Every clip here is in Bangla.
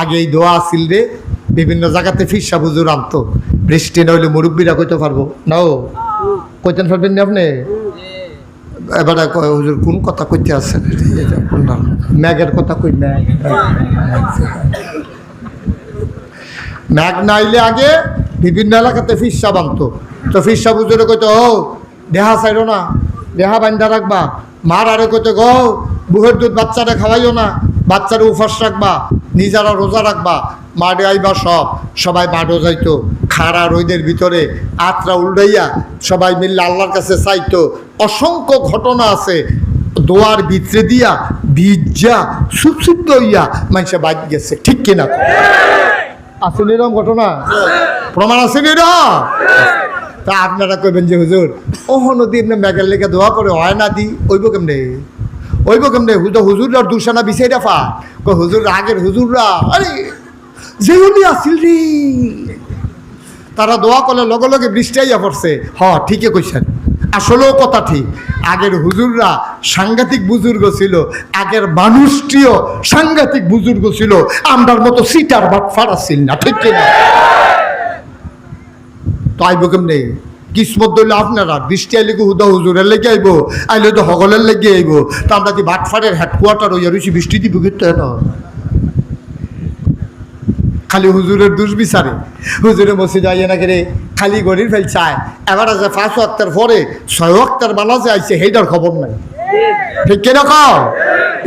আগে এই দোয়া আসিল রে। বিভিন্ন জায়গাতে ফিরসা বুজুর আনতো। বৃষ্টি নইলে মুরব্বীরা কইতে পারব। নাও, কইতেন পারবেন না আপনি? এবারে হুজুর, কোন কথা কইতে কোনটা? ম্যাগের কথা কই, ম্যাগ ম্যাগ নাইলে আগে বিভিন্ন এলাকাতে ফিরসা বানতো। তো ফিরসা বুজুরে কইতো, ও, দেহা চাইরো না, দেহা বান্ধা রাখবা। মার আরে কইতো, গো, বুহের দুধ বাচ্চারা খাওয়াইও না বাচ্চারা উপাস রাখবা, নিজেরা রোজা রাখবা, মাঠে আইবা সব, সবাই মাঠও যাইতো, খাড়া রোদের ভিতরে আত্রা উল্টাইয়া সবাই মিললে আল্লাহর কাছে চাইতো। অসংখ্য ঘটনা আছে, দোয়ার ভিতরে দিয়া বীজা সুপসিদ্ধ হইয়া মানুষে বাদ গেছে, ঠিক কিনা? আসেন এরকম ঘটনা? প্রমাণ আসেন এরকম? তা আপনারা কইবেন যে হুজুর ওহ নদী এমনি লেগে দোয়া করে হয় না দি, ওইব কেমনে? ওইব কেমনে? হুজুররা দুসানা বিছাই রাফা কই হুজুর আগের হুজুররা, আরে যে উনি আসিল রে। তারা দোয়া করলে লগে লগে বৃষ্টি পড়ছে। হ ঠিকই কইছেন। আসলেও কথা ঠিক। আগের হুজুররা সাংঘাতিক বুজুর্গ ছিল। আগের মানুষটিও সাংঘাতিক বুজুর্গ ছিল। আমরার মতো সিটার বাট ফারাছিল না, ঠিক কিনা? তো আইব কেমনে? কিসমত দইলে আপনারা, বৃষ্টি আইলে হুদা হুজুরের লেগে আইব? আইলে তো হগলের লেগে আইব। তো আমরা কি বাটফারের হেডকোয়ার্টার হইয়া রয়েছি বৃষ্টি দিব কিন্তু খালি হুজুরের দুষ বিচারে হুজুরে মসজিদ আইয়ে না করে খালি গড়ির ফেল চায়। এবার আছে পাঁচ ওয়াক্তার পরে ছয় বালা যে আইছে, সেইটার খবর নাই। ঠিক কিনা কও?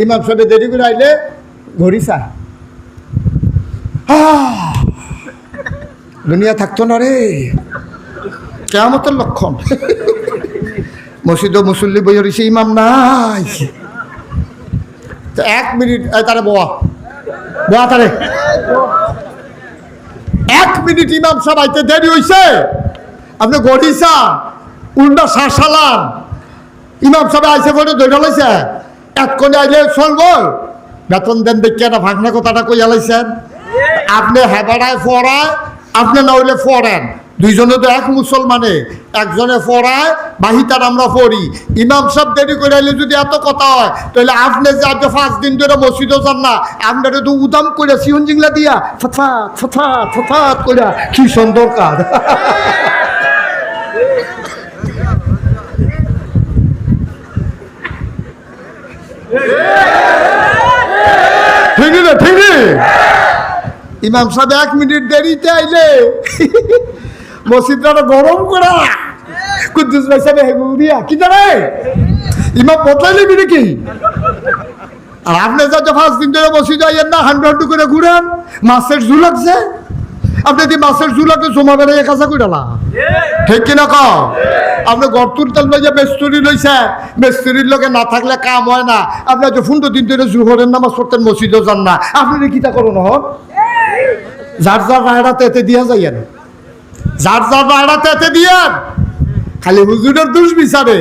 ইমাম সাহেব দেরি করে আইলে ঘড়ি চায়। দুনিয়া থাকতো না রে। কেমতের লক্ষণ। মসজিদ মুসল্লি বই রয়েছে, ইমাম নাই। এক মিনিট তারে বোয়া। বোয়া তারে। এক মিনিট ইমাম সাহেব আইতে দেরি হইছে। আপনি গড়িসা উল্টা শাসালান ইমাম সাহেব আইসে পরে দৈরা লাইছে। এক কোণে আইলে চলবো বেতন দেন দেখে না ভাগনা কথাটা কই আলাইছেন আপনি হেবাড়ায় ফরায় আপনি না হইলে দুইজনে তো এক মুসলমানে, একজনে ফরায়, বাহিতার আমরা পড়ি ইমাম সাহেব দেরি করে আইলে যদি এত কথা হয়, তাহলে আপনি যে আজ পাঁচ দিন ধরে মসজিদও যান না, আপনারা তো উদাম করে সিয়ন জিংলা দিয়া ফথাত ফথাত ফথাত করে, কি সুন্দর কাজ। ঠিক ইমাম সাহেব এক মিনিট দেরিতে আইলে। মসজিদটা গরম করা। কুদ্দুস ভাই সাহেব হেগু দিয়া, কি জানে? ইমাম বদলাইলে বিনে কি আর আপনি যত পাঁচ দিন ধরে মসজিদ আইয়েন না হান্ডু হান্ডু করে ঘুরেন, মাছের ঝুল লাগছে? আপনি যদি মাছের ঝুল লাগছে জমা বেড়ে কাঁচা করে না ঠিক কিনা ক আপনি গর্তুর তেল লইয়া মেস্তুরি লইছে, মেস্তুরির লগে না থাকলে কাম হয় না। আপনি যে ফুন্ডো দিন ধরে জুহরের নামাজ পড়তেন, মসজিদও যান না। আপনি কিতা করুন হন যার যার রায়ড়াতে এতে দিয়া যাইয়েন। যার যার এতে দিয়েন খালি হুজুরের দুষ বিচারে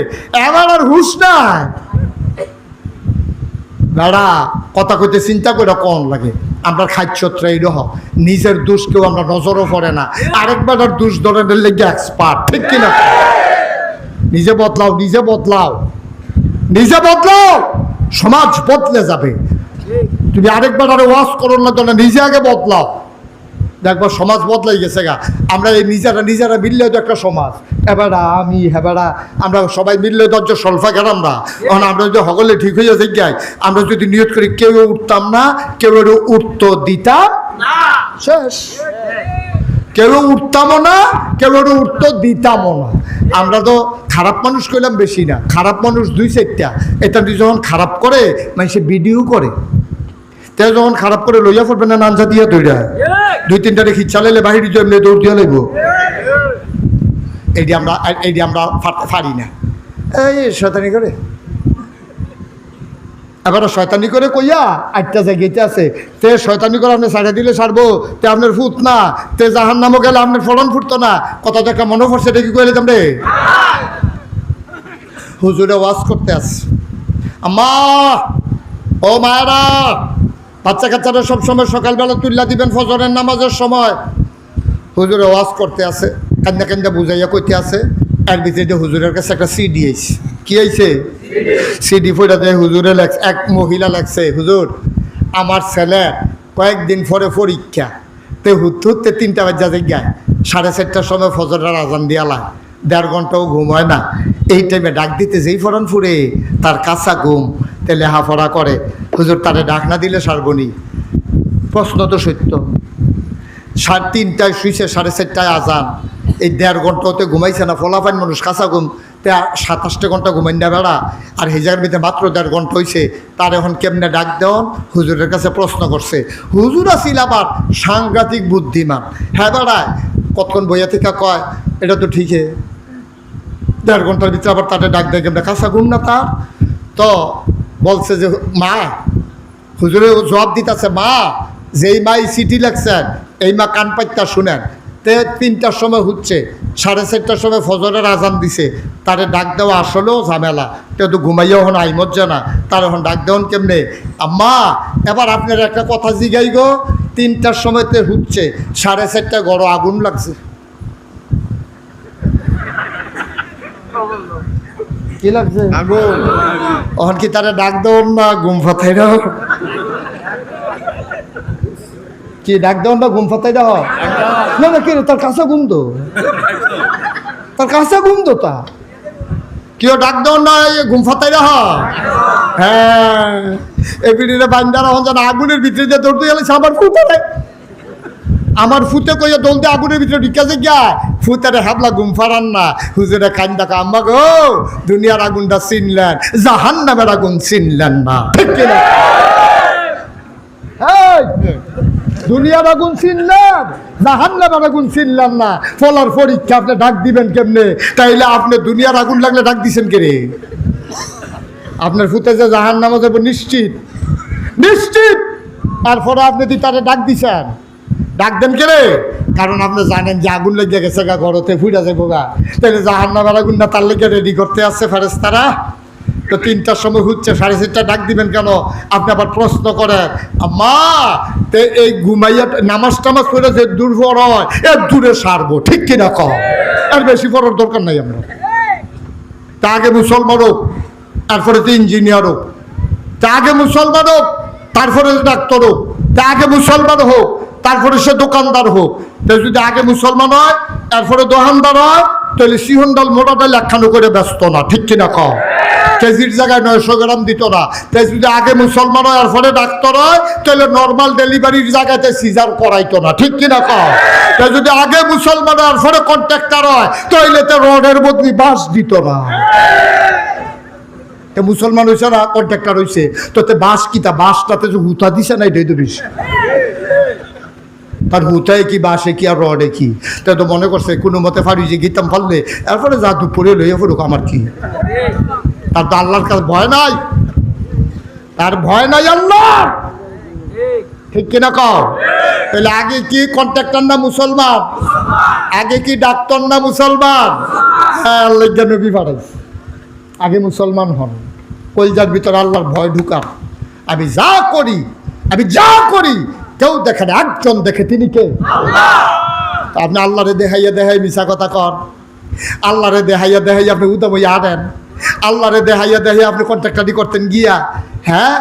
এবার আর হুশ নাই। বেড়া কথা কইতে চিন্তা করে কম লাগে? আমরা খাদ্যত্র এই রহ নিজের দোষ কেউ আমরা নজরও পড়ে না। আরেক বেটার দোষ ধরনের লেগে এক্সপার্ট ঠিক কিনা নিজে বদলাও নিজে বদলাও। নিজে বদলাও। সমাজ বদলে যাবে। তুমি আরেক বেটারে ওয়াশ করো না তো নিজে আগে বদলাও। দেখব সমাজ বদলাই গেছে গা। আমরা এই নিজেরা নিজেরা মিললেও তো একটা সমাজ। এবারা আমি হেবারা আমরা সবাই মিললে দরজ সলফা গেল আমরা। এখন আমরা যদি সকলে ঠিক হয়ে যাই গাই আমরা যদি নিয়ত করি কেউ উঠতাম না কেউ উঠতো দিতাম শেষ। কেউ উঠতামও না কেউ উঠতো দিতামও না। আমরা তো খারাপ মানুষ কইলাম বেশি না। খারাপ মানুষ দুই চারটা। এটা যখন খারাপ করে মানে সে ভিডিও করে তে যখন খারাপ করে লইয়া পড়বে না নানজা দিয়া তৈরা দুই তিনটা রেখি চালাইলে বাহিরে এমনি দৌড় দিয়া লাগবো এইটি আমরা এইটি আমরা পারি না। এই শয়তানি করে। এবার শয়তানি করে কইয়া আটটা জায়গাতে আছে, তে শয়তানি করে আপনি সাড়ে দিলে সারবো তে আপনার ফুট না, তে জাহান নামও গেলে আপনার ফলন ফুটতো না। কত দেখা মনে পড়ছে, এটা কি কইলে তোমরে? হুজুরে ওয়াজ করতে আস আম্মা, ও মায়েরা বাচ্চা কাচ্চারা সবসময় সকালবেলা তুল্লা দিবেন ফজরের নামাজের সময়। হুজুরে ওয়াজ করতে আছে, কান্দা কান্দা বুঝাইয়া কইতে আছে, এর ভিতরে হুজুরের কাছে একটা সিডি আইছে। কি আইছে? সিডি দেয়, হুজুরে লেখছে, এক মহিলা লেখছে, হুজুর, আমার ছেলে কয়েকদিন পরে পরীক্ষা। তে হুত হুতে তিনটা বাজা গায় সাড়ে চারটার সময় ফজরের আজান দিয়ালা দেড় ঘন্টাও ঘুম হয় না। এই টাইমে ডাক দিতে যেই ফরন ফুরে তার কাঁচা ঘুম। তে লেহাফড়া করে। হুজুর তারে ডাক না দিলে সারবনি প্রশ্ন তো সত্য। সাড়ে তিনটায় শুইছে, সাড়ে চারটায় আজান। এই দেড় ঘণ্টা হতে ঘুমাইছে না ফলাফাইন মানুষ কাঁচা ঘুম। তে সাতাশটা ঘণ্টা ঘুমাই না বেড়া। আর হেজার মধ্যে মাত্র দেড় ঘণ্টা হয়েছে তার এখন কেমনে ডাক দেওয়ান? হুজুরের কাছে প্রশ্ন করছে। হুজুর আসিল আবার সাংঘাতিক বুদ্ধিমান। হ্যাঁ বেড়ায় কতক্ষণ বইয়া থেকে কয়, এটা তো ঠিকই। দেড় ঘণ্টার ভিতরে আবার তাদের ডাক দেয়, কেমনে কাঁচা ঘুম না তার? তো বলছে যে, মা হুজুরে জবাব দিতেছে, মা, যেই মা এই চিঠি লেখছেন, এই মা কান পাইতা শুনেন। তে তিনটার সময় হচ্ছে, সাড়ে চারটার সময় ফজরের আজান দিছে। তারে ডাক দেওয়া আসলেও ঝামেলা। কেউ তো ঘুমাইয়াও হন আইমত জানা তার এখন ডাক দেওয়ান কেমনে? আম্মা, এবার আপনার একটা কথা জিগাই গো। তিনটার সময়তে হচ্ছে, সাড়ে চারটা গড় আগুন লাগছে। কি লাগছে? আগুন অহন কি তারা ডাক দেওয়ান না, ঘুম ফাতাই দাও? কি ডাক দেওয়ান না, ঘুম ফাতাই দাও? না না, কি তার কাঁচা ঘুম তো তার কাঁচা ঘুম তো তা। কেউ ডাক দেওয়ান না ঘুম ফাতাই দাও? হ্যাঁ। এই পিড়িতে বান্দারা হন যেন আগুনের ভিতরে যে দৌড়তে গেলে আমার ফুটে আমার ফুতে কইয়া দৌলতে আগুনের ভিতরে ঢিকাছে গিয়া। ফুতারে হাবলা ঘুম ফারান না। হুজুরে খান দেখা আম্মা গো, দুনিয়ার আগুনটা চিনলেন জাহান নামের আগুন চিনলেন না। ঠিক কিনা দুনিয়ার আগুন চিনলেন জাহান নামের আগুন চিনলেন না। ফলার পরীক্ষা আপনি ডাক দিবেন কেমনে? তাইলে আপনি দুনিয়ার আগুন লাগলে ডাক দিছেন কে রে? আপনার ফুতে যে জাহান নামা যাব নিশ্চিত। নিশ্চিত! তারপরে আপনি দি ডাক দিছেন। ডাক দেন কে রে? কারণ আপনি জানেন যে আগুন লেগে গেছে গা, ঘরতে ফুটা যাব গা। তাহলে জাহান নামার আগুন না তার লেগে রেডি করতে আসছে ফেরেস তারা তো তিনটার সময় হচ্ছে, সাড়ে চারটা ডাক দিবেন কেন? আপনি আবার প্রশ্ন করেন মা তে এই ঘুমাইয়া নামাজ টামাজ পড়ে যে দূর হয় এর দূরে সারবো, ঠিক কিনা কম আর বেশি পড়ার দরকার নাই আমরা। তা আগে মুসলমান হোক, তারপরে তো ইঞ্জিনিয়ার হোক। তা আগে মুসলমান হোক, তারপরে ডাক্তার হোক। তা আগে মুসলমান হোক তারপরে সে দোকানদার হোক। তা যদি আগে মুসলমান হয় তারপরে দোকানদার হয়, তাহলে সিহন্ডাল মোটাটা লেখানো করে ব্যস্ত না, ঠিক কিনা কম কেজির জায়গায় নয়শো গ্রাম দিত না। তাই যদি আগে মুসলমান হয় আর ডাক্তার হয়, তাহলে নর্মাল ডেলিভারির জায়গাতে সিজার করাইতো না, ঠিক কিনা কম তাই যদি আগে মুসলমান হয় আর কন্ট্রাক্টার হয়, তাহলে তো রডের বদলি বাস দিত না। মুসলমান হয়েছে না কন্ট্রাক্টর হয়েছে তো বাস কি তা? বাসটাতে যে হুতা দিছে না, এটাই তো বেশি তার হুতায় কি, বাসে কি, আর রডে কি? তা তো মনে করছে, কোনো মতে ফাড়ি যে গীতাম ফাললে, এরপরে যা দুপুরে লইয়া পড়ুক আমার কি? তার তো আল্লাহর কাছে ভয় নাই। তার ভয় নাই আল্লাহ। ঠিক কিনা কও? তাহলে আগে কি কন্ট্রাক্টর না মুসলমান? আগে কি ডাক্তার না মুসলমান? হ্যাঁ আল্লাহ নবী পাঠাইছে। আগে মুসলমান হন। কলজার ভিতরে আল্লাহর ভয় ঢুকান আমি যা করি, আমি যা করি কেউ দেখে না একজন দেখে তিনি কে? আপনি আল্লাহরে দেখাইয়া দেখাই মিশা কথা কর আল্লাহরে দেখাইয়া দেখাই আপনি উদম হইয়া আনেন আল্লাহরে দেখাইয়া দেখাই আপনি কন্ট্রাক্টারি করতেন গিয়া। হ্যাঁ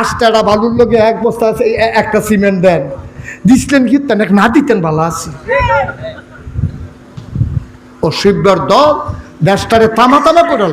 আটটা বালুর লোকে এক বস্তা আছে, একটা সিমেন্ট দেন। দিছিলেন কি তেন না দিতেন ভালো আছি। ও শিববার দল দেশটারে তামা তামা করে